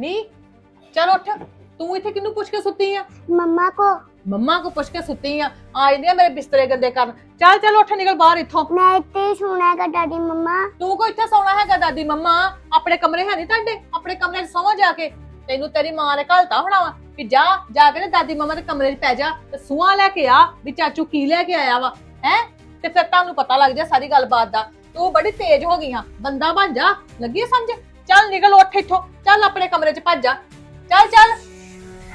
ਨਹੀਂ ਚਲ ਉੱਠ। ਤੂੰ ਇੱਥੇ ਕਿਹਨੂੰ ਪੁੱਛ ਕੇ ਸੁੱਤੀ ਆ? ਮੰਮਾ ਕੋ। ਮੰਮਾ ਕੋ ਪੁੱਛ ਕੇ ਸੁੱਤੀ ਆ। ਆ ਜਾਂਦੀ ਆ ਮੇਰੇ ਬਿਸਤਰੇ ਗੰਦੇ ਕਰਨ। ਚੱਲ ਚੱਲ ਉੱਠ ਨਿਕਲ ਬਾਹਰ ਇੱਥੋਂ। ਮੈਂ ਇੱਥੇ ਹੀ ਸੋਣਾ ਹੈਗਾ ਡੈਡੀ ਮੰਮਾ। ਤੂੰ ਕੋ ਇੱਥੇ ਸੌਣਾ ਹੈਗਾ ਦਾਦੀ ਮੰਮਾ? ਆਪਣੇ ਕਮਰੇ ਹੈ ਨਹੀਂ ਤੁਹਾਡੇ? ਆਪਣੇ ਕਮਰੇ 'ਚ ਸੌਂ ਜਾ ਕੇ। ਤੈਨੂੰ ਤੇਰੀ ਮਾਂ ਨੇ ਘਲਤਾ ਹੋਣਾ ਵਾ ਕਿ ਜਾ ਜਾ ਕੇ ਨਾ ਦਾਦੀ ਮੰਮਾ ਦੇ ਕਮਰੇ 'ਚ ਪੈ ਜਾ ਤੇ ਸੂਆ ਲੈ ਕੇ ਆ ਵੀ ਚਾਚੂ ਕੀ ਲੈ ਕੇ ਆਇਆ ਵਾ ਹੈ? ਤੇ ਫਿਰ ਤੁਹਾਨੂੰ ਪਤਾ ਲੱਗ ਜਾ ਸਾਰੀ ਗੱਲਬਾਤ ਦਾ। ਤੂੰ ਬੜੀ ਤੇਜ਼ ਹੋ ਗਈ ਆ। ਬੰਦਾ ਬਣ ਜਾ। ਲੱਗੀ ਸਮਝ? ਚੱਲ ਨਿਕਲ ਉੱਠ ਇੱਥੋਂ। ਚੱਲ ਆਪਣੇ ਕਮਰੇ 'ਚ ਭੱਜ ਜਾ। ਚੱਲ ਚੱਲ।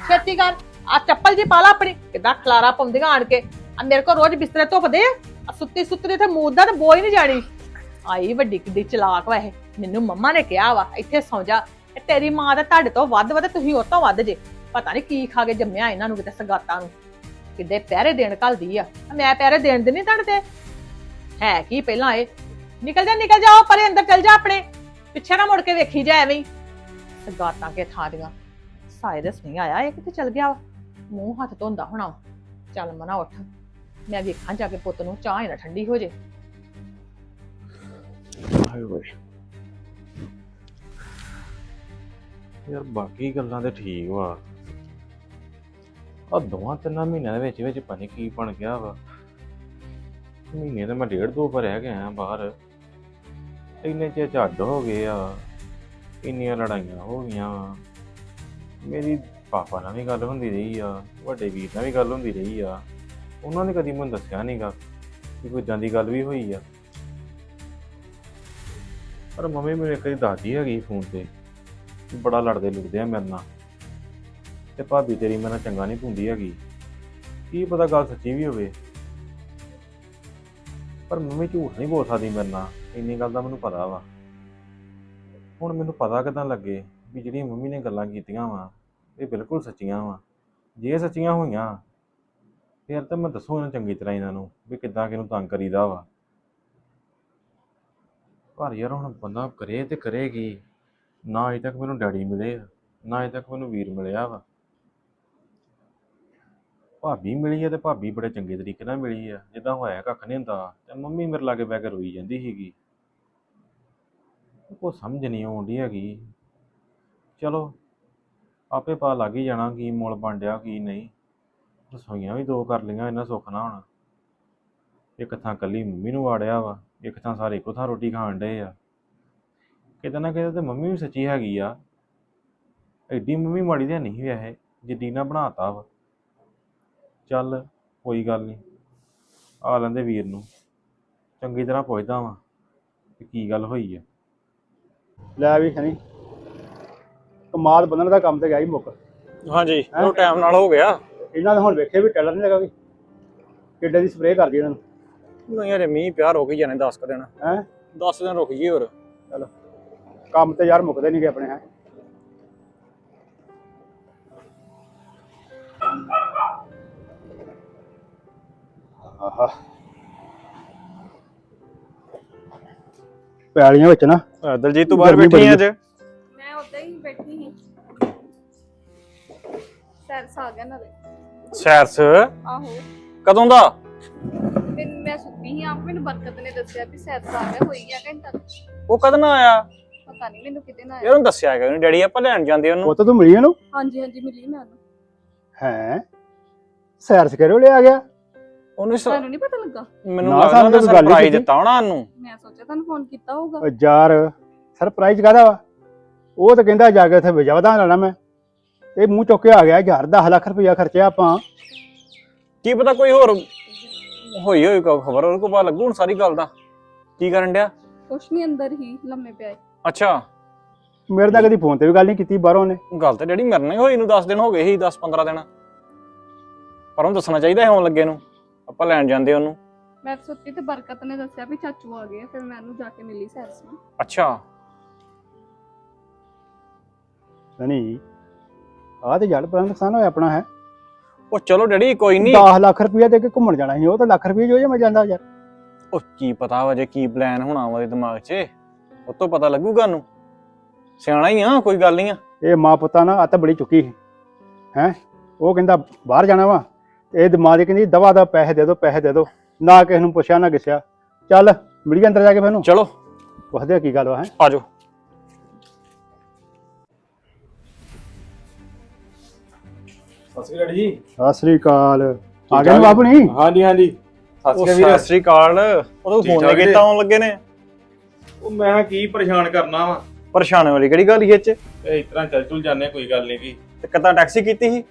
ਛੇਤੀ ਕਰ। ਆ ਚੱਪਲ ਜੀ ਪਾ ਲਾ ਆਪਣੀ। ਕਿਦਾਂ ਖਲਾਰਾ ਪਾਉਂਦੀਆਂ ਆਣ ਕੇ। ਆ ਮੇਰੇ ਕੋਲ ਰੋਜ਼ ਬਿਸਤਰੇ ਧੁੱਪਦੇ ਆ। ਸੁੱਤੀ ਸੁੱਤੀ ਤੇ ਮੂਦਾ ਤੇ ਬੋਈ ਨਹੀਂ ਜਾਣੀ। ਆਈ ਵੱਡੀ ਕਿੱਡੀ ਚਲਾਕ ਵਾ ਇਹ। ਮੈਨੂੰ ਮੰਮਾ ਨੇ ਕਿਹਾ ਵਾ, ਇੱਥੇ ਸੌਂ ਜਾ। ਇਹ ਤੇਰੀ ਮਾਂ ਤਾਂ ਤੁਹਾਡੇ ਤੋਂ ਵੱਧ ਵਾ ਤੇ ਤੁਸੀਂ ਉਹ ਤੋਂ ਵੱਧ ਜੇ। ਪਤਾ ਨਹੀਂ ਕੀ ਖਾ ਕੇ ਜੰਮਿਆ ਇਹਨਾਂ ਨੂੰ ਕਿਤੇ ਸਗਾਤਾਂ ਨੂੰ। ਕਿੱਡੇ ਪਹਿਰੇ ਦੇਣ ਘਲਦੀ ਆ। ਮੈਂ ਪਹਿਰੇ ਦੇਣ ਦੇ ਨਹੀਂ ਤੁਹਾਡੇ ਤੇ। ਹੈ ਕੀ ਪਹਿਲਾਂ ਇਹ? ਨਿਕਲ ਜਾ ਨਿਕਲ ਜਾ, ਉਹ ਪਰੇ ਅੰਦਰ ਚਲ ਜਾ ਆਪਣੇ। ਪਿੱਛੇ ਨਾ ਮੁੜ ਕੇ ਵੇਖੀ ਜਾ ਐਵੇਂ ਹੀ। ਸਗਾਤਾਂ ਕੇ ਥਾਂ ਦੀਆਂ। ਸਾਇਰਸ ਨਹੀਂ ਆਇਆ, ਇਹ ਕਿੱਥੇ ਚਲ ਗਿਆ ਵਾ? ਮੂੰਹ ਹੱਥ ਧੋਂਦਾ ਹੋਣਾ ਵਾ। ਚੱਲ ਮਨਾ ਉੱਠ। ਮੈਂ ਵੇਖਾਂ ਜਾ ਕੇ ਪੁੱਤ ਨੂੰ, ਚਾਹ ਹੀ ਨਾ ਠੰਡੀ ਹੋ ਜੇ। ਹਾਏ ਓਏ। ਯਾਰ ਬਾਕੀ ਗੱਲਾਂ ਤੇ ਠੀਕ ਵਾ। ਆ ਦੋਵਾਂ ਤਿੰਨਾਂ ਮਹੀਨਿਆਂ ਦੇ ਵਿੱਚ ਵਿੱਚ ਪਤਾ ਨੀ ਕੀ ਬਣ ਗਿਆ ਵਾ। ਮਹੀਨੇ ਤੇ ਮੈਂ ਡੇਢ ਦੋ ਪਰ ਰਹਿ ਗਿਆ ਬਾਹਰ। ਇੰਨੇ ਚਿਰ ਝੱਡ ਹੋ ਗਏ ਆ, ਇੰਨੀਆਂ ਲੜਾਈਆਂ ਹੋ ਗਈਆਂ ਵਾਂ। ਮੇਰੀ ਪਾਪਾ ਨਾਲ ਵੀ ਗੱਲ ਹੁੰਦੀ ਰਹੀ ਆ, ਵੱਡੇ ਵੀਰ ਨਾਲ ਵੀ ਗੱਲ ਹੁੰਦੀ ਰਹੀ ਆ। ਉਹਨਾਂ ਨੇ ਕਦੀ ਮੈਨੂੰ ਦੱਸਿਆ ਨਹੀਂਗਾ ਕਿ ਕੋਈ ਏਦਾਂ ਦੀ ਗੱਲ ਵੀ ਹੋਈ ਆ। ਪਰ ਮੰਮੀ ਮੈਨੂੰ ਇੱਕ ਵਾਰੀ ਦੱਸਦੀ ਹੈਗੀ ਫੋਨ ਤੇ ਕਿ ਬੜਾ ਲੜਦੇ ਲੁੜਦੇ ਆ ਮੇਰੇ ਨਾਲ। ਤੇ ਭਾਬੀ ਤੇਰੀ ਮੇਰੇ ਨਾਲ ਚੰਗਾ ਨਹੀਂ ਪੁੰਦੀ ਹੈਗੀ। ਕੀ ਪਤਾ ਗੱਲ ਸੱਚੀ ਵੀ ਹੋਵੇ। ਪਰ ਮੰਮੀ ਝੂਠ ਨਹੀਂ ਬੋਲ ਸਕਦੀ ਮੇਰੇ ਨਾਲ, ਇੰਨੀ ਗੱਲ ਦਾ ਮੈਨੂੰ ਪਤਾ ਵਾ। ਹੁਣ ਮੈਨੂੰ ਪਤਾ ਕਿਦਾਂ ਲੱਗੇ ਵੀ ਜਿਹੜੀਆਂ ਮੰਮੀ ਨੇ ਗੱਲਾਂ ਕੀਤੀਆਂ ਵਾ, ਇਹ ਬਿਲਕੁਲ ਸੱਚੀਆਂ ਵਾ। ਜੇ ਸੱਚੀਆਂ ਹੋਈਆਂ, ਫਿਰ ਤਾਂ ਮੈਂ ਦੱਸੂ ਇਹਨਾਂ ਚੰਗੀ ਤਰ੍ਹਾਂ ਇਹਨਾਂ ਨੂੰ ਵੀ ਕਿੱਦਾਂ ਕਿਹਨੂੰ ਤੰਗ ਕਰੀਦਾ ਵਾ। ਪਰ ਯਾਰ ਹੁਣ ਬੰਦਾ ਕਰੇ ਤੇ ਕਰੇਗੀ, ਨਾ ਅਜੇ ਤੱਕ ਮੈਨੂੰ ਡੈਡੀ ਮਿਲੇ ਆ, ਨਾ ਅਜੇ ਤੱਕ ਮੈਨੂੰ ਵੀਰ ਮਿਲਿਆ ਵਾ। ਭਾਬੀ ਮਿਲੀ ਆ ਤੇ ਭਾਬੀ ਬੜੇ ਚੰਗੇ ਤਰੀਕੇ ਨਾਲ ਮਿਲੀ ਆ। ਜਿੱਦਾਂ ਹੋਇਆ ਕੱਖ ਨਹੀਂ ਹੁੰਦਾ। ਤੇ ਮੰਮੀ ਮੇਰੇ ਲਾਗੇ ਬਹਿ ਕੇ ਰੋਈ ਜਾਂਦੀ ਸੀਗੀ। ਕੋ ਸਮਝ ਨਹੀਂ ਆਉਂਦੀ ਹੈਗੀ। ਚਲੋ, ਆਪੇ ਪਾ ਲੱਗ ਹੀ ਜਾਣਾ ਕੀ ਮੁੱਲ ਬਣ ਡਿਆ ਕੀ ਨਹੀਂ। ਰਸੋਈਆਂ ਵੀ ਦੋ ਕਰ ਲਈਆਂ ਇਹਨਾਂ ਸੁੱਖ ਨਾ ਹੋਣਾ ਇੱਕ ਥਾਂ ਕੱਲੀ ਮੰਮੀ ਨੂੰ ਵਾੜਿਆ ਵਾ, ਇੱਕ ਥਾਂ ਸਾਰੇ ਇੱਕੋ ਥਾਂ ਰੋਟੀ ਖਾਣ ਡਏ ਆ। ਕਿਤੇ ਨਾ ਕਿਤੇ ਤੇ ਮੰਮੀ ਵੀ ਸੱਚੀ ਹੈਗੀ ਆ। ਐਡੀ ਮੰਮੀ ਮਾੜੀ ਤਾਂ ਨਹੀਂ ਵੈਸੇ ਜਿੱਡੀ ਨਾ ਬਣਾਤਾ ਵਾ। ਚੱਲ ਕੋਈ ਗੱਲ ਨਹੀਂ ਆ ਲੈਂਦੇ ਵੀਰ ਨੂੰ। ਚੰਗੀ ਤਰ੍ਹਾਂ ਪੁੱਛਦਾ ਵਾਂ ਕਿ ਕੀ ਗੱਲ ਹੋਈ ਆ। ਲੈ ਵੀ ਖਣੀ। ਕਮਾਲ ਬੰਨਣ ਦਾ ਕੰਮ ਤੇ ਗਿਆ ਹੀ ਮੁੱਕ। ਹਾਂਜੀ? ਉਹ ਟਾਈਮ ਨਾਲ ਹੋ ਗਿਆ। ਇਹਨਾਂ ਨੇ ਹੁਣ ਵੇਖੇ ਵੀ ਟੈਲਰ ਨਹੀਂ ਲਗਾ ਵੀ ਕਿੱਡੇ ਦੀ ਸਪਰੇਅ ਕਰਦੀ ਇਹਨਾਂ ਨੂੰ। ਨਹੀਂ ਯਾਰ ਮੀਂਹ ਪਿਆ ਰੁਕ ਹੀ ਜਾਣੇ 10 ਕੁ ਦਿਨ। ਹੈਂ? 10 ਦਿਨ ਰੁਕ ਜੀ ਹੋਰ। ਕੰਮ ਤੇ ਯਾਰ ਮੁੱਕਦੇ ਨਹੀਂ ਗਏ ਆਪਣੇ ਹੈ। ਆਹਾ। ਪੈਲੀਆਂ ਵਿੱਚ ਨਾ। ਅਹ ਦਲਜੀਤ ਤੂੰ ਬਾਹਰ ਗਰਮੀ ਬੈਠੀ ਬੜੀ ਆਂ। ਅੱਜ? ਮੈਂ ਉਦਾਂ ਹੀ ਬੈਠੀ ਸੀ। ਸਰਸ ਆ ਗਿਆ ਨਾ ਸੈਰਸ ਆਹੋ। ਕਦੋਂ ਦਾ? ਫਿਰ ਮੈਂ ਸੁੱਤੀ ਸੀ ਆਪ ਮੈਨੂੰ ਬਰਕਤ ਨੇ ਦੱਸਿਆ ਵੀ ਸਰਸ ਆ ਗਿਆ ਹੋਈ ਗਿਆ ਘੰਟਾ ਕੁ। ਉਹ ਕਦੋਂ ਆਇਆ? ਪਤਾ ਨਹੀਂ ਮੈਨੂੰ ਕਿਤੇ ਨਾ ਯਾਰ ਆਇਆ ਉਹਨੂੰ ਦੱਸਿਆ ਹੈਗਾ ਉਹਨੇ ਡੈਡੀ ਆਪਾਂ ਲੈਣ ਜਾਂਦੇ ਉਹਨੂੰ। ਉਹ ਤਾਂ ਤੂੰ ਮਿਲੀ ਇਹਨੂੰ ਹਾਂਜੀ ਹਾਂਜੀ ਮਿਲੀ ਮੈਂ ਉਹਨੂੰ। ਹੈ? ਸੈਰ ਸਕਰੇ ਲਿਆ ਗਿਆ। ਉਹਨੂੰ ਸ- ਤੁਹਾਨੂੰ ਨਹੀਂ ਪਤਾ ਲੱਗਾ? ਮੈਨੂੰ ਨਾ, ਲੱਗਦਾ ਸਾਨੂੰ ਉਹਨੇ ਤਾਂ ਗੱਲ ਹੀ ਸਰਪ੍ਰਾਈਜ਼ ਕੀਤੀ। ਦਿੱਤਾ ਹੋਣਾ ਉਹਨੂੰ ਮੈਂ ਸੋਚਿਆ ਤੁਹਾਨੂੰ ਫੋਨ ਕੀਤਾ ਹੋਊਗਾ। ਉਹ ਯਾਰ ਸਰਪ੍ਰਾਈਜ਼ ਕਾਹਦਾ ਵਾ? ਉਹ ਤਾਂ ਕਹਿੰਦਾ ਜਾ ਕੇ ਉੱਥੇ ਵਜਾਵਦਾ ਲੈਣਾ ਮੈਂ। ਇਹ ਮੂੰਹ ਚੁੱਕ ਕੇ ਆ ਗਿਆ ਹਜ਼ਾਰ 10 ਲੱਖ ਰੁਪਇਆ ਖਰਚਿਆ ਆਪਾਂ। ਕੀ ਪਤਾ ਕੋਈ ਹੋਰ ਹੋਈ ਹੋਈ ਕੋਈ ਖਬਰ ਉਹਨੂੰ ਕੋ ਪਤਾ ਲੱਗੂ ਹੁਣ ਸਾਰੀ ਗੱਲ ਦਾ। ਕੀ ਕਰਨ ਡਿਆ? ਕੁਛ ਨਹੀਂ ਅੰਦਰ ਹੀ ਲੰਮੇ ਪਿਆ। ਅੱਛਾ। ਮੇਰੇ ਨਾਲ ਕਦੀ ਫੋਨ ਤੇ ਵੀ ਗੱਲ ਨਹੀਂ ਕੀਤੀ ਬਾਹਰੋਂ ਨੇ ਗੱਲ ਤੇ ਡੈਡੀ ਮੇਰੇ ਨਾਲ ਹੀ ਹੋਈ ਨੂੰ 10 ਦਿਨ ਹੋ ਗਏ ਸੀ 10 15 ਦਿਨ। ਪਰ ਉਹਨੂੰ ਦੱਸਣਾ ਚਾਹੀਦਾ ਸੀ ਆਉਣ ਲੱਗੇ ਨੂੰ। ਆਪਾਂ ਲੈਣ ਜਾਂਦੇ ਉਹਨੂੰ। ਮੈਂ ਸੁੱਤੀ ਤੇ ਬਰਕਤ ਨੇ ਦੱਸਿਆ ਵੀ ਚਾਚੂ ਆ ਗਏ ਆ, ਫਿਰ ਮੈਂ ਉਹਨੂੰ ਜਾ ਕੇ ਮਿਲੀ ਸਰਸ ਨੂੰ ਅੱਛਾ। ਨਹੀਂ ਆਹ ਤੇ ਜੜ ਪਰ ਨੁਕਸਾਨ ਹੋਇਆ ਆਪਣਾ ਹੈ। ਉਹ ਚਲੋ ਡੈਡੀ ਕੋਈ ਨਹੀਂ 10 ਲੱਖ ਰੁਪਇਆ ਦੇ ਕੇ ਘੁੰਮਣ ਜਾਣਾ ਸੀ ਉਹ ਤਾਂ ਲੱਖ ਰੁਪਇਆ ਜੋ ਜੇ ਮੈਂ ਜਾਂਦਾ ਯਾਰ। ਉਹ ਕੀ ਪਤਾ ਵਾ ਜੇ ਕੀ ਪਲਾਨ ਹੋਣਾ ਉਹਦੇ ਦਿਮਾਗ 'ਚ ਉਹ ਤੋਂ ਪਤਾ ਲੱਗੂਗਾ ਨੂੰ ਸਿਆਣਾ ਹੀ ਆ ਕੋਈ ਗੱਲ ਨਹੀਂ ਆ। ਇਹ ਮਾਂ ਪੁੱਤਾਂ ਨਾਲ ਅੱਤ ਬੜੀ ਚੁੱਕੀ ਸੀ। ਹੈ? ਉਹ ਕਹਿੰਦਾ ਬਾਹਰ ਜਾਣਾ ਵਾ। ਇਹ ਦਿਮਾਗ ਦੀ ਕਹਿੰਦੀ ਦਵਾ ਦਾ ਪੈਸੇ ਦੇ ਦਿਓ ਪੈਸੇ ਦੇ ਦਿਓ ਨਾ ਕਿਸੇ ਨੂੰ ਪੁੱਛਿਆ ਨਾ ਗਿੱਸਿਆ ਚੱਲ ਮਿਲ ਅੰਦਰ ਜਾ ਕੇ ਮੈਨੂੰ ਚਲੋ। ਪੁੱਛਦੇ ਆ ਕੀ ਗੱਲ ਵਾ ਹੈ? ਆਜੋ। ਜੀ। ਸਤਿ ਸ੍ਰੀ ਅਕਾਲ। ਆ ਗਏ ਨੂੰ ਆਪਣੀ ਹਾਂਜੀ ਹਾਂਜੀ। ਸਤਿ ਸ੍ਰੀ ਅਕਾਲ ਠੀਕ ਫੋਨ ਠਾਕ ਨਹੀਂ? ਕੀਤਾ ਆਉਣ ਲੱਗੇ ਨੇ? ਉਹ ਮੈਂ ਕੀ ਪਰੇਸ਼ਾਨ ਕਰਨਾ ਵਾ? ਪਰੇਸ਼ਾਨ ਵਾਲੀ ਕਿਹੜੀ ਗੱਲ ਇਹ ਚ? ਤੇ ਇਸ ਤਰ੍ਹਾਂ ਚੱਲ ਚੁਲ ਜਾਂਦੇ ਕੋਈ ਗੱਲ ਨਹੀਂ ਕੀ ਤੇ ਕਿੱਦਾਂ ਟੈਕਸੀ ਕੀਤੀ ਸੀ।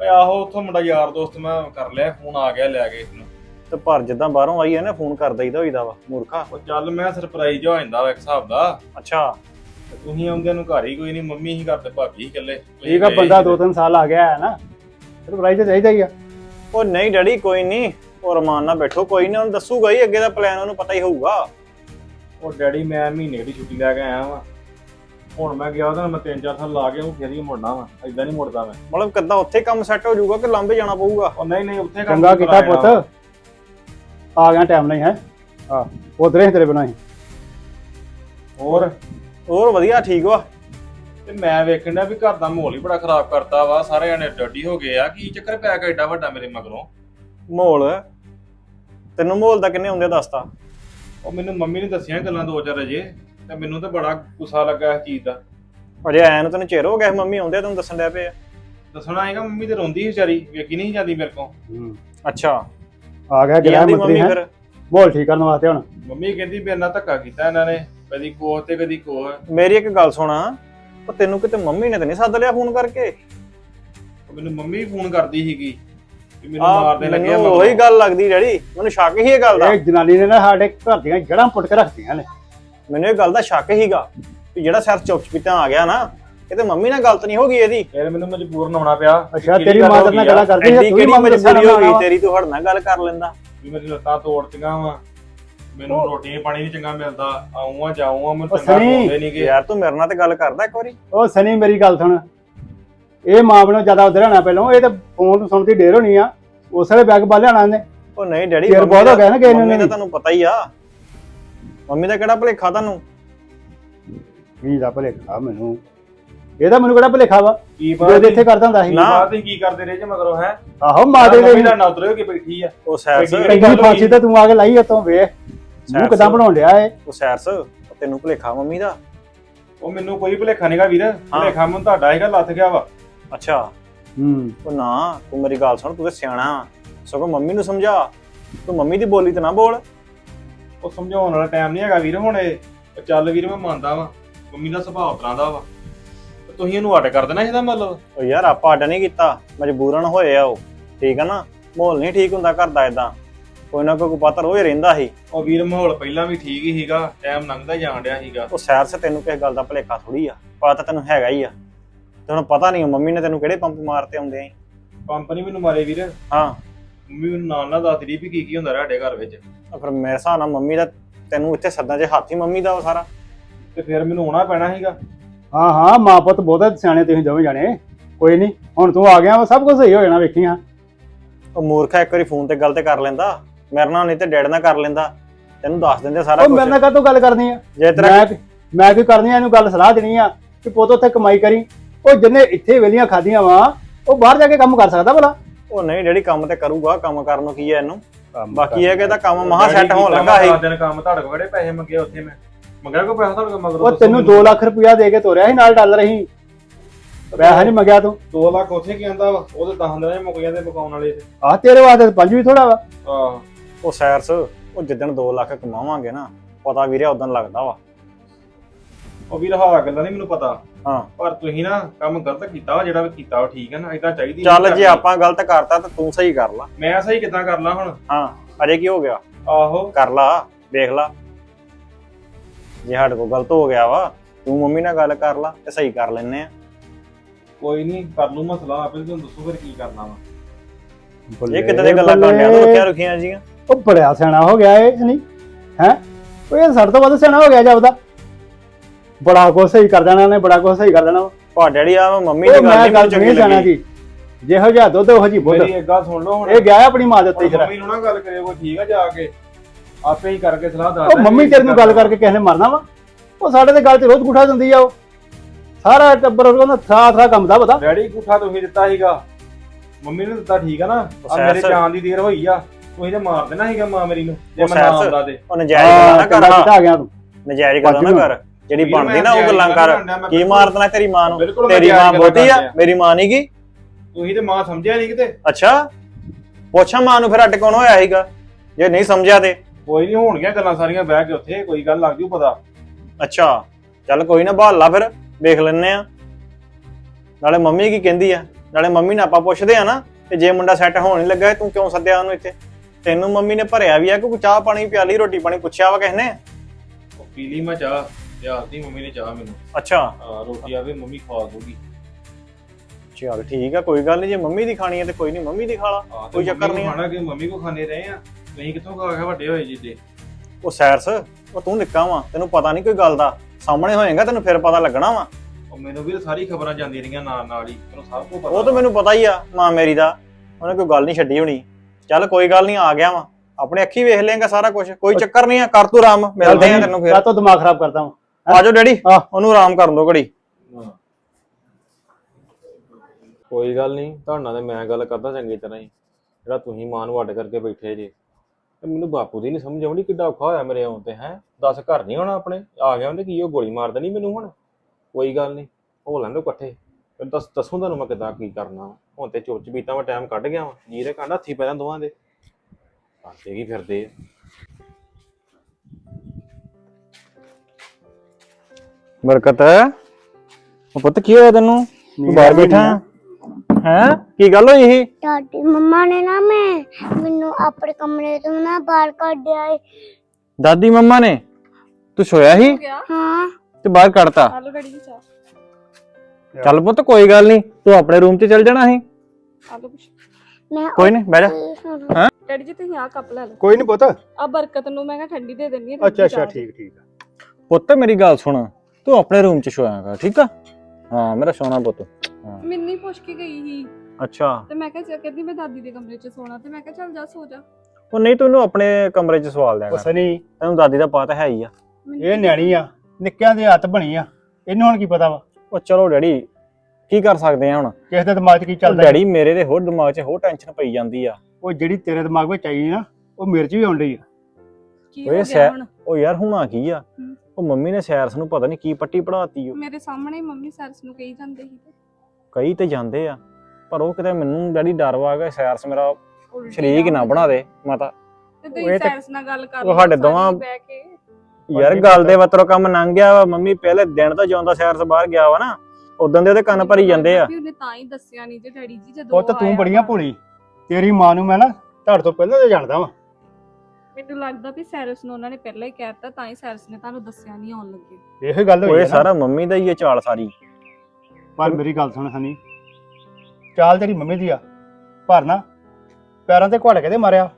ਓਏ ਆਹੋ ਉੱਥੋਂ ਮੁੰਡਾ ਯਾਰ ਦੋਸਤ ਮੈਂ ਕਰ ਲਿਆ ਫੋਨ ਆ ਗਿਆ ਲੈ ਕੇ। ਇਹਨੂੰ ਤੇ ਪਰ ਜਿੱਦਾਂ ਬਾਹਰੋਂ ਆਈ ਹੈ ਨਾ ਫੋਨ ਕਰ ਦਈਦਾ ਹੋਈਦਾ ਵਾ ਮੂਰਖਾ। ਉਹ ਚੱਲ ਮੈਂ ਸਰਪ੍ਰਾਈਜ਼ ਹੋ ਜਾਂਦਾ ਵਾ ਇੱਕ ਹਿਸਾਬ ਦਾ। ਅੱਛਾ। ਤੇ ਤੁਸੀਂ ਆਉਂਦੇ ਨੂੰ ਘਰ ਹੀ ਕੋਈ ਨਹੀਂ ਮੰਮੀ ਹੀ ਕਰਦੇ ਭਾਬੀ ਹੀ ਇਕੱਲੇ। ਠੀਕ ਆ ਬੰਦਾ ਦੋ ਤਿੰਨ ਸਾਲ ਆ ਗਿਆ ਹੈ ਨਾ ਸਰਪ੍ਰਾਈਜ਼ ਤਾਂ ਚਾਹੀਦਾ ਹੀ ਆ। ਉਹ ਨਹੀਂ ਡੈਡੀ ਕੋਈ ਨਹੀਂ। ਉਹ ਰਮਾਨ ਨਾਲ ਬੈਠੋ ਕੋਈ ਨਹੀਂ ਉਹਨੂੰ ਦੱਸੂਗਾ ਹੀ ਅੱਗੇ ਦਾ ਪਲਾਨ ਉਹਨੂੰ ਪਤਾ ਹੀ ਹੋਊਗਾ। ਉਹ ਡੈਡੀ ਮੈਂ ਮਹੀਨੇ ਦੀ ਛੁੱਟੀ ਲੈ ਕੇ ਆਇਆ ਵਾਂ। ਹੁਣ ਮੈਂ ਗਿਆ ਉਹਦਾ ਮੈਂ ਤਿੰਨ ਚਾਰ ਸਾਲ ਲਾ ਕੇ ਉਹ ਫਿਰ ਹੀ ਮੁੜਨਾ ਵਾ ਐਦਾਂ ਨਹੀਂ ਮੁੜਦਾ ਮੈਂ। ਮਤਲਬ ਕਿੱਦਾਂ ਉੱਥੇ ਕੰਮ ਸੈੱਟ ਹੋ ਜਾਊਗਾ ਕਿ ਲਾਂਬੇ ਜਾਣਾ ਪਊਗਾ? ਉਹ ਨਹੀਂ ਨਹੀਂ ਉੱਥੇ ਕੰਮ ਚੰਗਾ ਕੀਤਾ ਪੁੱਤ। ਆ ਗਿਆ ਟਾਈਮ ਨਹੀਂ ਹੈ। ਆ ਉਧਰੇ ਤੇਰੇ ਬਣਾਈ ਹੋਰ? ਹੋਰ ਵਧੀਆ ਠੀਕ ਵਾ। ਤੇ ਮੈਂ ਵੇਖਣ ਡਿਆ ਵੀ ਘਰ ਦਾ ਮਾਹੌਲ ਹੀ ਬੜਾ ਖਰਾਬ ਕਰਤਾ ਵਾ ਸਾਰੇ ਜਣੇ ਡੱਡੀ ਹੋ ਗਏ ਆ। ਕੀ ਚੱਕਰ ਪਿਆ ਗਿਆ ਏਡਾ ਵੱਡਾ ਮੇਰੇ ਮਗਰੋਂ? ਮਾਹੌਲ? ਤੈਨੂੰ ਮਾਹੌਲ ਦਾ ਕਿੰਨੇ ਹੁੰਦੇ ਦੱਸਤਾ ਉਹ ਮੈਨੂੰ ਮੰਮੀ ਨੇ ਦੱਸੀਆਂ ਗੱਲਾਂ ਦੋ ਚਾਰ ਅਜੇ। ਤੇ ਮੈਨੂੰ ਤਾਂ ਬੜਾ ਗੁੱਸਾ ਲੱਗਾ ਇਸ ਚੀਜ਼ ਦਾ। ਅਜੇ ਆਇਆ ਨੂੰ ਤੈਨੂੰ ਚਿਰ ਹੋ ਗਿਆ ਸੀ ਮੰਮੀ ਆਉਂਦੇ ਆ ਤੈਨੂੰ ਦੱਸਣ ਡਿਆ ਪਏ ਆ। ਦੱਸਣਾ ਆਏਗਾ ਮੰਮੀ ਤੇ ਰੋਂਦੀ ਸੀ ਵਿਚਾਰੀ ਵੇਖੀ ਨਹੀਂ ਜਾਂਦੀ ਮੇਰੇ ਕੋਲ। ਅੱਛਾ। ਆ ਗਿਆ ਕੀ ਗ੍ਰਹਿ ਆਂਦੀ ਮੰਤਰੀ ਮੰਮੀ ਹੈ? ਫਿਰ? ਬੋਲ ਠੀਕ ਕਰਨ ਵਾਸਤੇ ਹੁਣ। ਮੰਮੀ ਕਹਿੰਦੀ ਮੇਰੇ ਨਾਲ ਧੱਕਾ ਕੀਤਾ ਇਹਨਾਂ ਨੇ ਕਦੀ ਕੋਹ ਤੇ ਕਦੀ ਕੋਹ। ਮੇਰੀ ਇੱਕ ਗੱਲ ਸੁਣਾ ਉਹ ਤੈਨੂੰ ਕਿਤੇ ਮੰਮੀ ਨੇ ਤਾਂ ਨਹੀਂ ਸੱਦ ਲਿਆ ਫੋਨ ਕਰਕੇ? ਉਹ ਮੈਨੂੰ ਮੰਮੀ ਫੋਨ ਕਰਦੀ ਸੀਗੀ ਕਿ ਮੈਨੂੰ ਆ ਮਾਰਦੇ ਲੱਗੇ ਆ ਮੈਨੂੰ ਉਹੀ ਗੱਲ ਲੱਗਦੀ ਡੈਡੀ ਮੈਨੂੰ ਸ਼ੱਕ ਹੀ ਇਹ ਗੱਲ ਦਾ। ਇਹ ਜਨਾਨੀ ਨੇ ਨਾ ਸਾਡੇ ਘਰ ਦੀਆਂ ਜੜਾਂ ਪੁੱਟ ਕੇ ਰੱਖਦੀਆਂ ਨੇ। ਮੈਨੂੰ ਇਹ ਗੱਲ ਦਾ ਸ਼ੱਕ ਹੀਗਾ ਵੀ ਜਿਹੜਾ ਸਿਰ ਚੁੱਪ ਚਪੀਤਾ ਆ ਗਿਆ ਨਾ ਇਹ ਤੇ ਮੰਮੀ ਨਾਲ ਗਲਤ ਨਹੀਂ ਹੋ ਗਈ ਇਹਦੀ। ਫਿਰ ਮੈਨੂੰ ਮਜਬੂਰਨ ਹੋਣਾ ਪਿਆ। ਅੱਛਾ ਤੇਰੀ ਹੋ ਨਾਲ? ਗੱਲਾਂ ਕਰਦੀ ਹੈ ਤੂੰ ਵੀ ਮਜਬੂਰੀ ਹੋ ਗਈ ਤੇਰੀ ਤੂੰ ਹੜ ਨਾਲ ਗੱਲ ਕਰ ਲੈਂਦਾ। ਵੀ ਮੇਰੀ ਲੱਤਾਂ ਤੋੜਤੀਆਂ ਵਾ। ਮੈਨੂੰ ਰੋਟੀ ਪਾਣੀ ਨਹੀਂ ਚੰਗਾ ਮਿਲਦਾ। ਆਉਂਗਾ ਜਾਊਂਗਾ ਮੈਨੂੰ ਚੰਗਾ ਸਨੀ, ਖਵਾਉਂਦੇ ਨਹੀਂਗੇ ਯਾਰ ਤੂੰ ਮੇਰੇ ਨਾਲ ਤੇ ਗੱਲ ਕਰਦਾ ਇੱਕ ਵਾਰੀ। ਉਹ ਸਨੀ ਮੇਰੀ ਗੱਲ ਸੁਣ। ਇਹ ਮਾਂ ਬਣੋ ਜ਼ਿਆਦਾ ਉਧਰ ਹੋਣਾ ਪਹਿਲਾਂ। ਇਹ ਤਾਂ ਫੋਨ ਸੁਣਦੀ ਢੇਰ ਹੋਣੀ ਆ। ਉਸ ਵੇਲੇ ਬੈਗ ਬਾਲ ਲੈਣਾ ਨੇ ਉਹ ਨਹੀਂ ਡੈਡੀ ਬਹੁਤ ਹੋ ਗਿਆ ਨਾ ਕਿਸੇ ਨੂੰ ਮੰਮੀ ਦਾ ਨਹੀਂ। ਤੁਹਾਨੂੰ ਪਤਾ ਹੀ ਆ। ਮੰਮੀ ਦਾ ਕਿਹੜਾ ਭਲੇਖਾ ਤੁਹਾਨੂੰ? ਕੀ ਦਾ ਭਲੇਖਾ ਮੈਨੂੰ? ਇਹਦਾ ਮੈਨੂੰ ਕਿਹੜਾ ਭਲੇਖਾ ਵਾ? ਕੀ ਜੋ ਬਾਤ ਇੱਥੇ ਕਰਦਾ ਹੁੰਦਾ ਸੀ। ਨਾ। ਬਾਤ ਹੀ ਕੀ ਕਰਦੇ ਰਹੇ ਜੇ ਮਗਰੋਂ ਹੈ? ਆਹੋ ਮਾਂ ਦੇ ਮੰਮੀ ਦਾ ਨਾ ਉਤਰੇ ਹੋ ਕੇ ਬੈਠੀ ਆ। ਉਹ ਸੈਰਸ ਐਡੀ ਫਾਂਸੀ ਤੇ ਤੂੰ ਆ ਕੇ ਲਾਈ ਉਤੋਂ ਵੇਖ। ਮੂੰਹ। ਕਿਦਾਂ ਬਣਾਉਣ ਡਿਆ ਏ? ਉਹ ਸੈਰਸ ਤੈਨੂੰ ਭਲੇਖਾ ਮੰਮੀ ਦਾ? ਉਹ ਮੈਨੂੰ ਕੋਈ ਭੁਲੇਖਾ ਨਹੀਂਗਾ ਵੀਰ। ਭੁਲੇਖਾ ਮੈਨੂੰ ਤੁਹਾਡਾ ਹੈਗਾ ਲੱਥ ਗਿਆ ਵਾ। ਅੱਛਾ। ਹੂੰ। ਉਹ ਨਾ ਤੂੰ ਮੇਰੀ ਗੱਲ ਸੁਣ ਤੂੰ ਤੇ ਸਿਆਣਾ। ਵਾ। ਸਗੋਂ ਮੰਮੀ ਨੂੰ ਸਮਝਾ। ਤੂੰ ਮੰਮੀ ਦੀ ਬੋਲੀ ਤੇ ਨਾ ਬੋਲ। ਉਹ ਸਮਝਾਉਣ ਵਾਲਾ ਟਾਈਮ ਨਹੀਂ ਹੈਗਾ ਵੀਰ ਹੁਣ ਇਹ ਉਹ ਚੱਲ ਵੀਰ ਮੈਂ ਮੰਨਦਾ ਵਾਂ ਮੰਮੀ ਦਾ ਸੁਭਾਅ ਉਤਰਾਂ ਦਾ ਵਾ। ਤੇ ਤੁਸੀਂ ਇਹਨੂੰ ਅੱਡ ਕਰ ਦੇਣਾ ਇਹਦਾ ਮਤਲਬ? ਉਹ ਯਾਰ ਆਪਾਂ ਅੱਡ ਨਹੀਂ ਕੀਤਾ ਮਜਬੂਰਨ ਹੋਏ ਆ ਉਹ ਠੀਕ ਆ ਨਾ? ਮਾਹੌਲ ਨਹੀਂ ਠੀਕ ਹੁੰਦਾ ਘਰ ਦਾ ਇਦਾਂ ਕੋਈ ਨਾ ਕੋਈ ਪਾਤਰ ਹੋਏ ਰਹਿੰਦਾ ਸੀ। ਉਹ ਵੀਰ ਮਾਹੌਲ ਪਹਿਲਾਂ ਵੀ ਠੀਕ ਹੀ ਸੀਗਾ ਟਾਈਮ ਲੰਘਦਾ ਜਾਣ ਡਿਆ ਸੀਗਾ। ਉਹ ਸੈਰ ਸੇ ਤੈਨੂੰ ਕਿਸੇ ਗੱਲ ਦਾ ਭਲੇਖਾ ਥੋੜੀ ਆ ਪਤਾ ਤੈਨੂੰ ਹੈਗਾ ਹੀ ਆ। ਤੇ ਹੁਣ ਪਤਾ ਨਹੀਂ ਮੰਮੀ ਨੇ ਤੈਨੂੰ ਕਿਹੜੇ ਪੰਪ ਮਾਰਤੇ ਆਉਂਦੇ ਆਂ। ਪੰਪ ਨਹੀਂ ਮੈਨੂੰ ਮਾਰੇ ਵੀਰ। ਹਾਂ। ਮੰਮੀ ਮੈਨੂੰ ਨਾਲ ਨਾਲ ਦੱਸਦੀ ਰਹੀ ਵੀ ਕੀ ਕੀ ਹੁੰਦਾ ਸਾਡੇ ਘਰ ਵਿੱਚ। ਤਾਂ ਫਿਰ ਮੇਰੇ ਹਿਸਾਬ ਨਾਲ ਮੰਮੀ ਦਾ ਤੈਨੂੰ ਇੱਥੇ ਸੱਦਾਂ 'ਚ ਹੱਥ ਹੀ ਮੰਮੀ ਦਾ ਉਹ ਸਾਰਾ। ਤੇ ਫਿਰ ਮੈਨੂੰ ਆਉਣਾ ਪੈਣਾ ਸੀਗਾ। ਹਾਂ ਹਾਂ ਮਾਂ ਪੁੱਤ ਬਹੁਤ ਸਿਆਣੇ ਤੁਸੀਂ ਦੋਵੇਂ ਜਾਣੇ। ਕੋਈ ਨਹੀਂ ਹੁਣ ਤੂੰ ਆ ਗਿਆ ਵਾ ਸਭ ਕੁਝ ਸਹੀ ਹੋ ਜਾਣਾ ਵੇਖੀ ਹਾਂ। ਉਹ ਮੂਰਖਾ ਇੱਕ ਵਾਰੀ ਫੋਨ ਤੇ ਗੱਲ ਤੇ ਕਰ ਲੈਂਦਾ। ਮੇਰੇ ਨਾਲ ਨਹੀਂ ਤੇ ਡੈਡ ਨਾਲ ਕਰ ਲੈਂਦਾ। ਤੈਨੂੰ ਦੱਸ ਦਿੰਦੇ ਸਾਰਾ ਉਹ ਕੁਝ ਮੇਰੇ ਨਾਲ ਕਾਹਤੋਂ ਗੱਲ ਕਰਨੀ ਆ? ਜੇ ਤੇਰਾ ਮੈਂ ਮੈਂ ਕੀ ਕਰਨੀ ਆ ਇਹਨੂੰ ਗੱਲ ਸਲਾਹ ਦੇਣੀ ਆ ਕਿ ਪੁੱਤ ਉੱਥੇ ਕਮਾਈ ਕਰੀ। ਉਹ ਜਿੰਨੇ ਇੱਥੇ ਵੇਲੀਆਂ ਖਾਧੀਆਂ ਵਾ ਉਹ ਬਾਹਰ ਜਾ ਕੇ ਕੰਮ ਕਰ ਸਕਦਾ ਭਲਾ। ਉਹ ਨਹੀਂ ਡੈਡੀ ਕੰਮ ਤੇ ਕਰੂਗਾ ਕੰਮ ਕਰਨ ਨੂੰ ਕੀ ਹੈ ਇਹਨੂੰ? ਬਾਕੀ ਇਹ ਕਿ ਇਹਦਾ ਕੰਮ ਮਹਾ ਸੈੱਟ ਹੋਣ ਲੱਗਾ ਸੀ। ਦਿਨ ਕੰਮ ਤੁਹਾਡੇ ਕੋਲ ਕਿਹੜੇ ਪੈਸੇ ਮੰਗੇ ਉੱਥੇ ਮੈਂ? ਮੰਗਿਆ ਕੋਈ ਪੈਸਾ ਤੁਹਾਡੇ ਕੋਲ ਮਗਰੋਂ ਉਹ ਤੈਨੂੰ 2 ਲੱਖ ਰੁਪਇਆ ਦੇ ਕੇ ਤੋਰਿਆ ਸੀ ਨਾਲ ਡਾਲਰ ਹੀ ਪੈਸਾ ਨਹੀਂ ਮੰਗਿਆ ਤੂੰ। 2 ਲੱਖ ਉੱਥੇ ਕੀ ਆਂਦਾ ਵਾ? ਉਹਦੇ 10 ਦਿਨਾਂ 'ਚ ਮੁੱਕ ਜਾਂਦੇ ਮੁਕਾਉਣ ਵਾਲੇ ਤੇ। ਆ ਤੇਰੇ ਵਾਸਤੇ ਪੰਜ ਵੀ ਥੋੜਾ ਵਾ। ਆਹ। ਉਹ ਸੈਰਸ ਉਹ ਜਿੱਦਣ 2 ਲੱਖ ਕਮਾਵਾਂਗੇ ਨਾ ਪਤਾ ਵੀਰੇ ਉਦੋਂ ਲੱਗਦਾ ਵਾ। ਉਹ ਵੀਰ ਹਾਂ ਗੱਲਾਂ ਨਹੀਂ ਮੈਨੂੰ ਪਤਾ। ਹਾਂ। ਪਰ ਤੁਸੀਂ ਨਾ ਕੰਮ ਗਲਤ ਕੀਤਾ ਵਾ ਜਿਹੜਾ ਵੀ ਕੀਤਾ ਵਾ ਠੀਕ ਹੈ ਨਾ ਇਦਾਂ ਚਾਹੀਦੀ ਚੱਲ ਜੇ। ਆਪਾਂ ਗਲਤ ਕਰਤਾ ਤਾਂ ਤੂੰ ਸਹੀ ਕਰ ਲਾ। ਮੈਂ ਸਹੀ ਕਿੱਦਾਂ ਕਰ ਲਾਂ ਹੁਣ? ਹਾਂ ਅਜੇ ਕੀ ਹੋ ਗਿਆ? ਆਹੋ। ਕਰ ਲਾ ਦੇਖ ਲਾ। ਜੇ ਸਾਡੇ ਕੋਲ ਗਲਤ ਹੋ ਗਿਆ ਵਾ ਤੂੰ ਮੰਮੀ ਨਾਲ ਗੱਲ ਕਰ ਲਾ ਤੇ ਸਹੀ ਕਰ ਲੈਨੇ ਆ ਕੋਈ ਨਹੀਂ ਕਰ ਲੂ ਮਸਲਾ ਆਪੇ ਤੁਹਾਨੂੰ ਦੱਸੋ ਫਿਰ ਕੀ ਕਰਨਾ ਵਾ। ਇਹ ਕਿੱਦਾਂ ਦੀ ਗੱਲਾਂ ਕਰਨ ਡਿਆ ਤੂੰ ਰੁਕਿਆ ਰੁਕੀਆਂ ਜੀਆਂ। ਉਹ ਬੜਿਆ ਸਿਆਣਾ ਹੋ ਗਿਆ ਇਹ ਨਹੀਂ ਹੈ? ਉਹ ਇਹ ਸਾਡੇ ਤੋਂ ਵੱਧ ਸਿਆਣਾ ਹੋ ਗਿਆ ਜਾਪਦਾ ਬੜਾ ਕੁਛ ਸਹੀ ਕਰ ਦੇਣਾ ਨੇ ਬੜਾ ਕੁਛ ਸਹੀ ਕਰ ਦੇਣਾ। ਪਾ ਡੈਡੀ ਆ ਮੰਮੀ ਉਹ ਦੀ ਗੱਲ ਮੈਂ ਨਹੀਂ ਗੱਲ ਮੈਨੂੰ ਚੰਗੀ ਨਹੀਂ ਜਾਣਾ ਲੱਗੀ ਜੀ। ਜਿਹੋ ਜਿਹਾ ਦੁੱਧ ਉਹ ਜੀ ਬੁੱਧ। ਮੇਰੀ ਇੱਕ ਗੱਲ ਸੁਣ ਲਓ ਹੁਣ। ਇਹ ਗਿਆ ਆਪਣੀ ਮਾਂ ਦੇ ਉੱਤੇ ਹੁਣ ਜਰਾ। ਮੰਮੀ ਨੂੰ ਨਾ ਗੱਲ ਕਰਿਓ ਕੋਈ ਠੀਕ ਆ ਜਾ ਕੇ। ਆਪੇ ਹੀ ਕਰਕੇ ਸਲਾਹ ਦੱਸ ਉਹ ਮੰਮੀ ਤੇਰੇ ਨੂੰ ਗੱਲ ਕਰਕੇ ਕਿਸੇ ਨੇ ਮਰਨਾ ਵਾ। ਉਹ ਸਾਡੇ ਤੇ ਗੱਲ ਤੇ ਰੋਜ਼ ਗੁੱਠਾ ਦਿੰਦੀ ਆ ਉਹ। ਸਾਰਾ ਟੱਬਰ ਉਹਦਾ ਥਰਾ ਥਰਾ ਕੰਮ ਦਾ ਪਤਾ। ਡੈਡੀ ਗੁੱਠਾ ਤੁਸੀਂ ਦਿੱਤਾ ਸੀਗਾ। ਮੰਮੀ ਨੇ ਦਿੱਤਾ ਠੀਕ ਆ ਨਾ। ਉਹ ਆ ਸੈਰ ਮੇਰੇ ਸਰ- ਦੀ ਦੇਰ ਹੋਈ ਆ। ਤੁਸੀਂ ਤੇ ਮਾਰ ਦੇਣਾ ਸੀਗਾ ਮਾਂ ਮੇਰੀ ਨੂੰ ਜੇ ਉਹ ਮੈਂ ਨਾ ਸੈਰ ਸਰ- ਆਉਂਦਾ ਤੇ। ਉਹ ਨਜਾਇਜ਼ ਗੱਲਾਂ ਨਾ ਕਰ। ਕਿੱਦਾਂ ਆ ਗਿਆ ਤੂੰ। ਨਜਾਇਜ਼ ਗੱਲਾਂ ਨਾ ਕਰ। ਜਿਹੜੀ ਬਣਦੀ ਨਾ ਉਹ ਗੱਲਾਂ ਕਰ। ਕੀ ਮਾਰ ਦੇਣਾ ਤੇਰੀ ਮਾਂ ਨੂੰ? ਤੇਰੀ ਮਾਂ ਬਹੁਤੀ ਆ। ਮੇਰੀ ਮਾਂ ਨਹੀਂ ਗੀ ਤੁਸੀਂ ਤੇ ਮਾਂ ਸਮਝਿਆ ਨਹੀਂ ਕਿਤੇ? ਅੱਛਾ। ਪੁੱਛਾਂ ਮਾਂ ਨੂੰ ਫਿਰ ਅੱਡ ਕੌਣ ਹੋਇਆ ਸੀਗਾ? ਜੇ ਨਹੀਂ ਸਮਝਿਆ ਤੇ? ਕੋਈ ਨਹੀਂ ਹੋਣਗੀਆਂ ਗੱਲਾਂ ਸਾਰੀਆਂ ਬਹਿ ਕੇ ਉੱਥੇ ਕੋਈ ਗੱਲ ਲੱਗ ਜੂ ਪਤਾ। ਅੱਛਾ। ਚੱਲ ਕੋਈ ਨਾ ਬਹਾਲ ਫਿਰ। ਵੇਖ ਲੈਨੇ ਆ। ਨਾਲੇ ਮੰਮੀ ਕੀ ਕਹਿੰਦੀ ਆ? ਨਾਲੇ ਮੰਮੀ ਨੇ ਆਪਾਂ ਪੁੱਛਦੇ ਆ ਨਾ ਤੇ ਜੇ ਮੁੰਡਾ ਸੈੱਟ ਹੋਣ ਨਹੀਂ ਲੱਗਾ ਤੂੰ ਕਿਉਂ ਸੱਦਿਆ ਉਹਨੂੰ ਇੱਥੇ? ਤੈਨੂੰ ਮੰਮੀ ਨੇ ਭਰਿਆ ਵੀ ਆ ਕਿ ਕੋਈ ਚਾਹ ਪਾਣੀ ਪਿਆਲੀ ਰੋਟੀ ਪਾਣੀ ਪੁੱਛਿਆ ਵਾ ਕਿਸ ਨੇ? ਪੀ ਲਈ ਮੈਂ ਚਾਹ। ਲਿਆਤੀ ਮੰਮੀ ਨੇ ਚਾਹ ਮੈਨੂੰ। ਅੱਛਾ। ਆ ਰੋਟੀ ਆਵੇ ਮੰਮੀ ਖਵਾ ਦੂਗੀ। ਚੱਲ ਠੀਕ ਆ ਕੋਈ ਗੱਲ ਨਹੀਂ ਜੇ ਮੰਮੀ ਦੀ ਖਾਣੀ ਹੈ ਤੇ ਕੋਈ ਨਹੀਂ ਮੰਮੀ ਦੀ ਖਾ ਲਾ ਆ ਕੋਈ ਚੱਕਰ ਨਹੀਂ ਆ। ਖਾਣਾ ਕਿ ਮੰਮੀ ਕੋ ਖਾਣੇ ਰਹੇ ਆ। ਤੁਸੀਂ ਕਿੱਥੋਂ ਖਾ ਕੇ ਵੱਡੇ ਹੋਏ ਜੀ ਤੇ ਉਹ ਸੈਰਸ ਉਹ ਤੂੰ ਨਿੱਕਾ ਵਾ ਤੈਨੂੰ ਪਤਾ ਨਹੀਂ ਕੋਈ ਗੱਲ ਦਾ। ਸਾਹਮਣੇ ਹੋਏਗਾ ਤੈਨੂੰ ਫਿਰ ਪਤਾ ਲੱਗਣਾ ਵਾ। ਉਹ ਮੈਨੂੰ ਵੀ ਤਾਂ ਸਾਰੀ ਖਬਰਾਂ ਜਾਂਦੀਆਂ ਰਹੀਆਂ ਨਾਲ ਨਾਲ ਹੀ ਮੈਨੂੰ ਸਭ ਕੁਝ ਪਤਾ ਉਹ ਤਾਂ ਮੈਨੂੰ ਪਤਾ ਹੀ ਆ ਮਾਂ ਮੇਰੀ ਦਾ। ਉਹਨੇ ਕੋਈ ਗੱਲ ਨਹੀਂ ਛੱਡੀ ਹੋਣੀ। ਚੱਲ ਕੋਈ ਗੱਲ ਨਹੀਂ ਆ ਗਿਆ ਵਾ। ਆਪਣੇ ਅੱਖੀ ਵੇਖ ਲੇਗਾ ਸਾਰਾ ਕੁਝ ਕੋਈ ਚੱਕਰ ਨਹੀਂ ਆ ਕਰ ਤੂੰ ਆਰਾਮ ਮਿਲਦੇ ਆ ਤੈਨੂੰ ਮੈਂ ਫਿਰ ਤਾਂ ਦਿਮਾਗ ਖਰਾਬ ਕਰਦਾ ਹਾਂ ਆਜੋ ਡੈਡੀ। ਆਹ। ਉਹਨੂੰ ਆਰਾਮ ਕਰਨ ਦੋ ਘੜੀ। ਹਾਂ। ਕੋਈ ਗੱਲ ਨਹੀਂ ਤੁਹਾਡਾ ਤੇ ਮੈਂ ਗੱਲ ਕਰਦਾ ਚੰਗੀ ਤਰ੍ਹਾਂ ਹੀ। ਜਿਹੜਾ ਤੁਸੀਂ ਮਾਂ ਨੂੰ ਅੱਡ ਕਰਕੇ ਬੈਠੇ ਜੇ। ਤੇ ਮੈਨੂੰ ਬਾਪੂ ਦੀ ਨਹੀਂ ਸਮਝ ਆਉਂਦੀ ਕਿੱਡਾ ਔਖਾ ਹੋਇਆ ਮੇਰੇ ਆਉਣ ਤੇ ਹੈ? ਦੱਸ ਘਰ ਨਹੀਂ ਹੋਣਾ ਆਪਣੇ? ਆ ਗਿਆ ਉਹਨੇ ਕੀ ਉਹ ਗੋਲੀ ਮਾਰ ਦੇਣੀ ਮੈਨੂੰ ਹੁਣ? ਕੋਈ ਗੱਲ ਨਹੀਂ ਹੋ ਲੈਂਦੋ ਇਕੱਠੇ। ਫਿਰ ਦੱਸ ਦੱਸੂ ਤੁਹਾਨੂੰ ਮੈਂ ਕਿੱਦਾਂ ਕੀ ਕਰਨਾ ਵਾ। ਹੁਣ ਤੇ ਚੁੱਪ ਚਪੀਤਾ ਮੈਂ ਟਾਈਮ ਕੱਢ ਗਿਆ ਵਾ। ਨੀਰੇ ਕੰਨ ਹੱਥੀ ਪੈਦਾ ਦੋਵਾਂ ਦੇ। ਕਰਦੇ ਕੀ ਫਿਰਦੇ ਆ? ਬਰਕਤ। ਉਹ ਪੁੱਤ ਕੀ ਹੋਇਆ ਤੈਨੂੰ? ਤੂੰ ਬਾਹਰ ਬੈਠਾ। ਹੈ? ਕੀ ਗੱਲ ਹੋਈ ਸੀ? ਡਾਡੀ ਮੰਮਾ ਨੇ ਨਾ ਮੈਂ ਮੈਨੂੰ ਆਪਣੇ ਕਮਰੇ ਤੋਂ ਨਾ ਬਾਹਰ ਕੱਢਿਆ ਏ। ਦਾਦੀ ਮੰਮਾ ਨੇ? ਤੂੰ ਸੋਇਆ ਸੀ? ਹੋ ਗਿਆ। ਹਾਂ। ਤੇ ਬਾਹਰ ਕੱਢਤਾ? ਆਲੂ ਡੈਡੀ ਦੀ ਚਾਹ। ਚੱਲ ਪੁੱਤ ਕੋਈ ਗੱਲ ਨਹੀਂ। ਤੂੰ ਆਪਣੇ ਰੂਮ 'ਚ ਚੱਲ ਜਾਣਾ ਸੀ। ਆਲੂ ਕੁਛ। ਮੈਂ ਕੋਈ ਨਹੀਂ ਬਹਿ ਜਾ। ਡੈਡੀ ਜੀ ਤੁਸੀਂ ਆਹ ਕੱਪ ਲੈ ਲਓ। ਕੋਈ ਨਹੀਂ ਪੁੱਤ। ਆ ਬਰਕਤ ਨੂੰ ਮੈਂ ਕਿਹਾ ਠੰਡੀ ਦੇ ਦਿੰਦੀ ਆ ਅੱਛਾ ਅੱਛਾ ਠੀਕ ਠੀਕ ਆ। ਪੁੱਤ ਮੇਰੀ ਗੱਲ ਸੁਣ। ਤੂੰ ਆਪਣੇ ਰੂਮ 'ਚ ਸੋਇਆ ਕਰ ਠੀਕ ਆ? ਹਾਂ ਮੇਰਾ ਸੋਨਾ ਪੁੱਤ। ਹਾਂ। ਮਿੰਨੀ ਪੁੱਛ ਕੇ ਗਈ ਸੀ। ਅੱਛਾ। ਤੇ ਮੈਂ ਕਿਹਾ ਚੱਲ ਕਹਿੰਦੀ ਮੈਂ ਦਾਦੀ ਦੇ ਕਮਰੇ 'ਚ ਸੋਣਾ ਤੇ ਮੈਂ ਕਿਹਾ ਚੱਲ ਜਾ ਸੋ ਜਾ। ਉਹ ਨਹੀਂ ਤੂੰ ਇਹਨੂੰ ਆਪਣੇ ਕਮਰੇ 'ਚ ਸਵਾਲ ਦਿਆ ਉਹ ਕਰ। ਸਨੀ ਤੈਨੂੰ ਦਾਦੀ ਦਾ ਪਤਾ ਹੈ ਹੀ ਆ। ਮੈਨੂੰ ਇਹ ਨਿਆਣੀ ਆ ਨਿੱਕਿਆਂ ਦੀ ਹੱਥ ਬਣੀ ਆ। ਇਹਨੂੰ ਹੁਣ ਕੀ ਪਤਾ ਵਾ? ਉਹ ਚਲੋ ਡੈਡੀ ਕੀ ਕਰ ਸਕਦੇ ਆ ਹੁਣ? ਕਿਸ ਦੇ ਦਿਮਾਗ 'ਚ ਕੀ ਚੱਲਦਾ? ਡੈਡੀ ਮੇਰੇ ਦੇ ਹੋਰ ਦਿਮਾਗ 'ਚ ਹੋਰ ਟੈਨਸ਼ਨ ਪਈ ਜਾਂਦੀ ਆ। ਉਹ ਜਿਹੜੀ ਤੇਰੇ ਦਿਮਾਗ ਵਿੱਚ ਆਈ ਨਾ ਉਹ ਮੇਰੇ 'ਚ ਵੀ ਆਉਣ ਡਈ ਆ। ਕੀ ਓਏ ਹੋ ਸੈ- ਗਿਆ ਹੁਣ? ਉਹ ਯਾਰ ਹੁਣਾ ਕੀ ਆ। ਉਹ ਮੰਮੀ ਨੇ ਸੈਰਸ ਨੂੰ ਪਤਾ ਨਹੀਂ ਕੀ ਪੱਟੀ ਪੜਾਤੀ ਉਹ। ਮੇਰੇ ਸਾਹਮਣੇ ਹੀ ਮੰਮੀ ਸਰਸ ਨੂੰ ਕਹੀ ਜਾਂਦੇ ਸੀ ਤੇ। ਕਈ ਤੇ ਜਾਂਦੇ ਆ ਪਰ ਉਹ ਕਿਤੇ ਮੈਨੂੰ ਡੈਡੀ ਡਰ ਵਾ ਗਿਆ ਸੈਰਸ ਮੇਰਾ ਉਲਟੀ ਸ਼ਰੀਕ ਨਾ ਬਣਾ ਦੇ ਮਾਤਾ। ਤੇ ਉਹ ਤੁਸੀਂ ਇਹ ਤੇ- ਸਰਸ ਨਾਲ ਗੱਲ ਕਰ ਉਹ ਲਓ ਸਾਡੇ ਸਾਰੀ ਦੋਵਾਂ- ਬਹਿ ਕੇ। ਯਾਰ ਗੱਲ ਪਤਾ। ਦੇ ਵਤਰੋਂ ਕੰਮ ਲੰਘ ਗਿਆ ਵਾ ਮੰਮੀ ਪਹਿਲੇ ਦਿਨ ਤੋਂ ਜਾਂਦਾ ਸੈਰਸ ਬਾਹਰ ਗਿਆ ਵਾ ਨਾ ਉਦੋਂ ਦੇ ਉਹਦੇ ਕੰਨ ਭਰੀ ਜਾਂਦੇ ਆ। ਵੀ ਉਹਨੇ ਤਾਂ ਹੀ ਦੱਸਿਆ ਨਹੀਂ ਜੇ ਡੈਡੀ ਜੀ ਜਦੋਂ ਉਹ ਤਾਂ ਉਹ ਤੂੰ ਆਇਆ ਬੜੀਆਂ ਵਾ। ਭੋਲੀ ਤੇਰੀ ਮਾਂ ਨੂੰ ਮੈਂ ਨਾ ਤੁਹਾਡੇ ਤੋਂ ਪਹਿਲਾਂ ਤੇ ਜਾਣਦਾ ਵਾਂ। ਮੈਨੂੰ ਲੱਗਦਾ ਵੀ ਸੈਰਸ ਨੂੰ ਉਹਨਾਂ ਨੇ ਪਹਿਲਾਂ ਹੀ ਕਹਿਤਾ ਤਾਂ ਹੀ ਸੈਰਸ ਨੇ ਤੁਹਾਨੂੰ ਦੱਸਿਆ ਨਹੀਂ ਆਉਣ ਲੱਗੇ। ਇਹੋ ਗੱਲ ਹੋਈ ਓਏ ਆ ਨਾ। ਸਾਰਾ ਮੰਮੀ ਦਾ ਹੀ ਇਹ ਚਾਲ ਸਾਰੀ। ਪਰ ਮੇਰੀ ਗੱਲ ਸੁਣ ਹਨੀ ਚਾਲ ਤੇਰੀ ਮੰਮੀ ਦੀ ਆ। ਪਰ ਨਾ ਪੈਰਾਂ ਤੇ ਘੁੜ ਕੇ ਤੇ ਮਾਰਿਆ?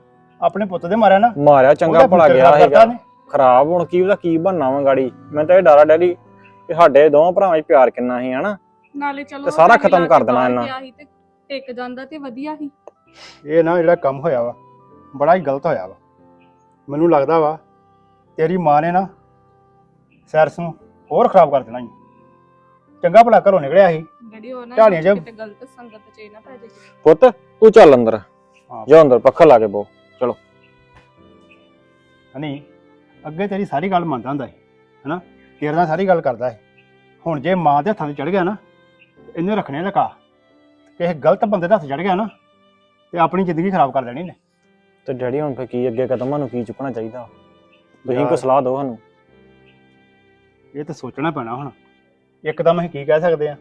ਆਪਣੇ ਪੁੱਤ ਦੇ ਮਾਰਿਆ ਨਾ। ਮਾਰਿਆ ਚੰਗਾ ਉਹਦਾ ਭਲਾ ਗਿਆ ਖਰਾਬ ਕਰਤਾ ਹੈਗਾ। ਖਰਾਬ ਹੁਣ ਕੀ ਉਹਦਾ ਕੀ ਬਣਨਾ ਵਾ ਗਾੜੀ? ਮੈਂ ਤਾਂ ਇਹ ਡਰਾ ਡੈਡੀ ਕਿ ਸਾਡੇ ਦੋਵਾਂ ਭਰਾਵਾਂ 'ਚ ਪਿਆਰ ਕਿੰਨਾ ਸੀ ਹਨਾ ਨਾਲੇ ਚਲੋ ਤੇ ਸਾਰਾ ਖਤਮ ਕਰ ਦੇਣਾ ਇਹਨਾਂ। ਤੇ ਟਿਕ ਜਾਂਦਾ ਤੇ ਵਧੀਆ ਸੀ। ਇਹ ਨਾ ਜਿਹੜਾ ਕੰਮ ਹੋਇਆ ਵਾ ਬੜਾ ਹੀ ਗਲਤ ਹੋਇਆ ਵਾ। ਮੈਨੂੰ ਲੱਗਦਾ ਵਾ ਤੇਰੀ ਮਾਂ ਨੇ ਨਾ ਸੈਰਸ ਨੂੰ ਹੋਰ ਖਰਾਬ ਕਰ ਦੇਣਾ ਸੀ। ਚੰਗਾ ਭਲਾ ਘਰੋਂ ਨਿਕਲਿਆ ਸੀ। ਜਿਹੜੀ ਉਹ ਨਾ ਝਾੜੀਆਂ ਚ- ਕਿਤੇ ਗਲਤ ਸੰਗਤ ਚ ਇਹ ਨਾ ਪੈ ਜਾਏ ਪੁੱਤ ਤੂੰ ਚੱਲ ਅੰਦਰ। ਹਾਂ। ਜਾ ਅੰਦਰ ਪੱਖਾ ਲਾ ਕੇ ਬੋ। ਹਨੀ ਅੱਗੇ ਤੇਰੀ ਸਾਰੀ ਗੱਲ ਮੰਨਦਾ ਹੁੰਦਾ ਸੀ ਹਨਾ? ਤੇਰੇ ਨਾਲ ਸਾਰੀ ਗੱਲ ਕਰਦਾ ਸੀ। ਹੁਣ ਜੇ ਮਾਂ ਦੇ ਹੱਥਾਂ 'ਤੇ ਚੜ ਗਿਆ ਨਾ ਇਹਨੇ ਰੱਖਣੇ ਲਕਾ। ਕਿਸੇ ਗਲਤ ਬੰਦੇ ਦੇ ਹੱਥ ਚੜ ਗਿਆ ਨਾ ਤੇ ਆਪਣੀ ਜ਼ਿੰਦਗੀ ਖਰਾਬ ਕਰ ਦੇਣੀ ਨੇ ਤੇ ਡੈਡੀ ਹੁਣ ਫੇ ਕੀ ਅੱਗੇ ਕਦਮਾਂ ਨੂੰ ਕੀ ਚੁੱਕਣਾ ਚਾਹੀਦਾ? ਤੁਸੀਂ। ਕੋਈ ਸਲਾਹ ਦਿਓ ਸਾਨੂੰ। ਇਹ ਤਾਂ ਸੋਚਣਾ ਪੈਣਾ ਹੁਣ। ਇੱਕਦਮ ਅਸੀਂ ਕੀ ਕਹਿ ਸਕਦੇ ਆ?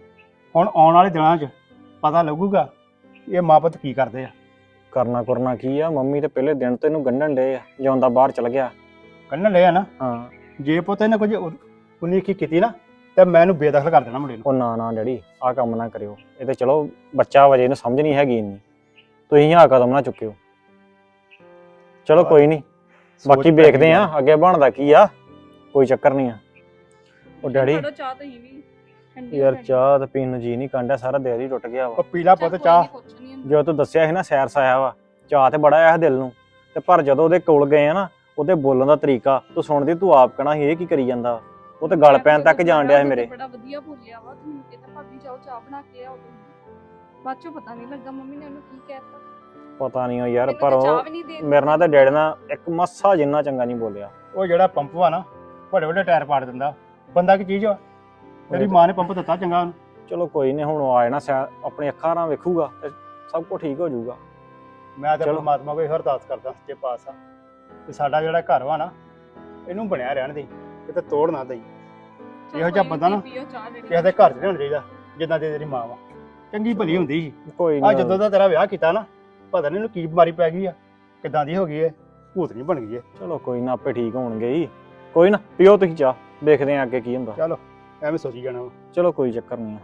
ਹੁਣ ਆਉਣ ਵਾਲੇ ਦਿਨਾਂ 'ਚ ਪਤਾ ਲੱਗੂਗਾ ਇਹ ਮਾਪਤ ਕੀ ਕਰਦੇ ਆ। ਕਰਨਾ ਕਰਨਾ ਕੀ ਆ? ਮੰਮੀ ਤੇ ਪਹਿਲੇ ਦਿਨ ਤੋਂ ਇਹਨੂੰ ਗੰਢਣ ਡੇ ਆ ਜਿਉਂਦਾ ਬਾਹਰ ਚਲ ਗਿਆ। ਕੰਨ ਲਿਆ ਨਾ? ਹਾਂ। ਜੇ ਪੁੱਤ ਇਹਨੇ ਕੁਝ ਉਨੀ ਕੀ ਕੀਤੀ ਨਾ ਤੇ ਮੈਂ ਇਹਨੂੰ ਬੇਦਖਲ ਕਰ ਦੇਣਾ ਮੁੰਡੇ ਨੂੰ। ਉਹ ਨਾ ਨਾ ਡੈਡੀ ਆਹ ਕੰਮ ਨਾ ਕਰਿਓ। ਇਹ ਤੇ ਚਲੋ ਬੱਚਾ ਵਜੇ ਇਹਨੂੰ ਸਮਝ ਨਹੀਂ ਹੈਗੀ ਇੰਨੀ। ਤੁਸੀਂ ਆਹ ਕਦਮ ਨਾ ਚੁੱਕਿਓ। ਚਲੋ ਕੋਈ ਨਹੀਂ ਬਾਕੀ ਪੈ ਵੇਖਦੇ ਗਈ ਆ ਅੱਗੇ ਬਣਦਾ ਕੀ ਆ ਕੋਈ ਚੱਕਰ ਨਹੀਂ ਆ। ਉਹ ਡੈਡੀ ਫੜੋ ਚਾਹ ਤੁਸੀਂ ਵੀ ਠੰਡੀ ਯਾਰ। ਚਾਹ ਤੇ ਪੀਣ ਨੂੰ ਜੀ ਨਹੀਂ ਕਾਂਡਿਆ ਸਾਰਾ ਦਿਲ ਹੀ ਟੁੱਟ ਗਿਆ ਵਾ। ਉਹ ਪੀਲਾ ਚੱਲ ਪੁੱਤ ਕੋਈ ਚਾਹ। ਨੀ, ਕੁਛ ਨੀ ਹੁੰਦਾ। ਜੋ ਤੂੰ ਦੱਸਿਆ ਸੀ ਨਾ ਸੈਰਸ ਆਇਆ ਵਾ ਚਾਹ ਤੇ ਬੜਾ ਆਇਆ ਸੀ ਦਿਲ ਨੂੰ। ਤੇ ਪਰ ਜਦੋਂ ਉਹਦੇ ਕੋਲ ਗਏ ਆ ਨਾ ਉਹਦੇ ਬੋਲਣ ਦਾ ਤਰੀਕਾ ਤੂੰ ਸੁਣਦੀ ਤੂੰ ਆਪ ਕਹਣਾ ਸੀ ਇਹ ਕੀ ਕਰੀ ਜਾਂਦਾ ਉਹ ਤੇ ਗਲ ਪੈਣ ਤੱਕ ਜਾਣ ਡਿਆ ਸੀ ਮੇਰੇ। ਬੜਾ ਵਧੀਆ ਬੋਲਿਆ ਵਾ ਤੁਸੀਂ ਕਹਿੰਦਾ ਭਾਬੀ ਜਾਓ ਚਾਹ ਬਣਾ ਕੇ ਆਓ ਤੁਸੀਂ। ਬਾਅਦ ਚੋਂ ਪਤਾ ਨਹੀਂ ਲੱਗਾ ਮੰਮੀ ਨੇ ਉਹਨੂੰ ਕੀ ਕਹਿਤਾ। ਪਤਾ ਨਹੀਂ ਉਹ ਯਾਰ ਪਰ ਤਾਂ ਉਹ ਮੇਰੇ ਨਾਲ ਤੇ ਡੈਡੀ ਨਾਲ ਇੱਕ ਮੱਸਾ ਜਿੰਨਾ ਚੰਗਾ ਨਹੀਂ ਬੋਲਿਆ। ਉਹ ਜਿਹੜਾ ਪੰਪ ਵਾ ਨਾ ਵੱਡੇ ਵੱਡੇ ਟਾਇਰ ਪਾੜ ਦਿੰਦਾ। ਬੰਦਾ ਕੀ ਚੀਜ਼ ਵਾ? ਤੇਰੀ ਮਾਂ ਨੇ ਪੰਪ ਦਿੱਤਾ ਚੰਗਾ ਉਹਨੂੰ। ਚਲੋ ਕੋਈ ਨਹੀਂ ਹੁਣ ਉਹ ਆ ਜਾਣਾ ਸ਼ਾਇਦ ਆਪਣੀ ਅੱਖਾਂ ਨਾਲ ਵੇਖੂਗਾ ਤੇ ਸਭ ਕੁਝ ਠੀਕ ਹੋ ਜਾਊਗਾ। ਮੈਂ ਤਾਂ। ਪਰਮਾਤਮਾ ਕੋਲ ਇਹੋ ਅਰਦਾਸ ਕਰਦਾ ਸੱਚੇ ਪਾਤਸ਼ਾਹ ਕਿ ਸਾਡਾ ਜਿਹੜਾ ਘਰ ਵਾ ਨਾ ਇਹਨੂੰ ਬਣਿਆ ਰਹਿਣ ਦੇ ਕਿਤੇ ਤੋੜ ਨਾ ਦੇਈ। ਇਹੋ ਜਿਹਾ ਕੋਈ ਨੀ, ਬੰਦਾ ਨਾ ਕਿਸੇ ਦੇ ਘਰ 'ਚ ਨਹੀਂ ਹੋਣਾ ਚਾਹੀਦਾ ਜਿੱਦਾਂ ਦੀ ਤੇਰੀ ਮਾਂ ਵਾ। ਚੰਗੀ ਭਲੀ ਹੁੰਦੀ ਸੀ। ਕੋਈ ਆ ਨਹੀਂ। ਜਦੋਂ ਦਾ ਤੇਰਾ ਵਿਆਹ ਕੀਤਾ ਨਾ ਪਤਾ ਨਹੀਂ ਇਹਨੂੰ ਕੀ ਬਿਮਾਰੀ ਪੈ ਗਈ ਆ ਕਿਦਾਂ ਦੀ ਹੋ ਗਈ ਏ ਭੂਤ ਨਹੀਂ ਬਣ ਗਈ ਏ। ਚਲੋ ਕੋਈ ਨਾ ਆਪੇ ਠੀਕ ਹੋਣਗੇ ਹੀ ਕੋਈ ਨਾ ਪੀਓ ਤੁਸੀਂ ਚਾਹ ਦੇਖਦੇ ਆਂ ਅੱਗੇ ਕੀ ਹੁੰਦਾ। ਚਲੋ ਐਵੇਂ ਸੋਚੀ ਜਾਣਾ ਵਾ। ਚਲੋ ਕੋਈ ਚੱਕਰ ਨਹੀਂ ਆ।